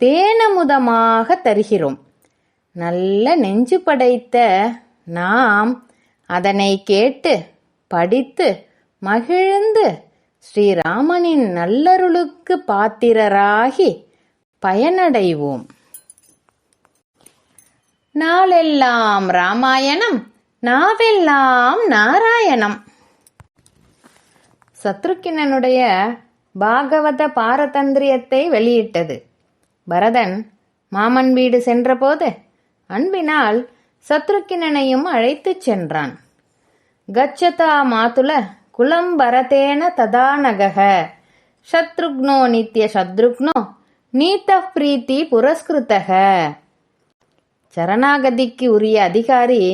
தேனமுதமாக தருகிறோம். நல்ல நெஞ்சு படைத்த நாம் அதனை கேட்டு படித்து மகிழ்ந்து ஸ்ரீராமனின் நல்லருளுக்கு பாத்திரராகி பயனடைவோம். நாளெல்லாம் ராமாயணம் நாவெல்லாம் நாராயணம். சத்ருக்கினனுடைய பாகவத பாரதந்திரியத்தை வெளியிட்டது. பரதன் மாமன் வீடு சென்றபோது அன்பினால் சத்ருக்கினனையும் அழைத்துச் சென்றான். கச்சதா மாதுல குலம் பரதேன ததானகக சத்ருக்னோ நித்ய சத்ருக்னோ நீத்த பிரீத்தி புரஸ்கிருதக சரணாகதிக்கு உரிய அதிகாரி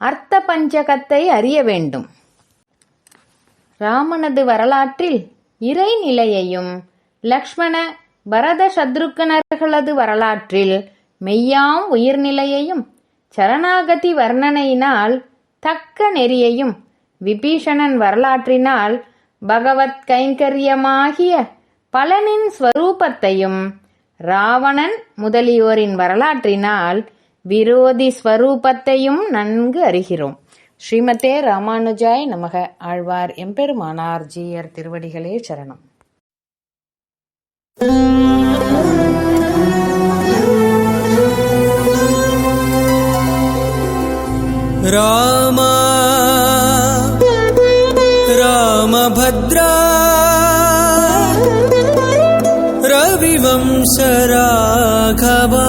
அர்த்த பஞ்சகத்தை அறிய வேண்டும். ராமனது வரலாற்றில் இறைநிலையையும் லக்ஷ்மண பரத சத்ருக்கனர்களது வரலாற்றில் மெய்யாம் உயிர்நிலையையும் சரணாகதி வர்ணனையினால் தக்க நெறியையும் விபீஷணன் வரலாற்றினால் பகவத் கைங்கரியமாகிய பலனின் ஸ்வரூபத்தையும் ராவணன் முதலியோரின் வரலாற்றினால் விரோதி ஸ்வரூபத்தையும் நன்கு அறிகிறோம். ஸ்ரீமதே ராமானுஜாய் நமக. ஆழ்வார் எம்பெருமானார் ஜீயர் திருவடிகளே சரணம். రామ రామభద్రా रविवंशराघवा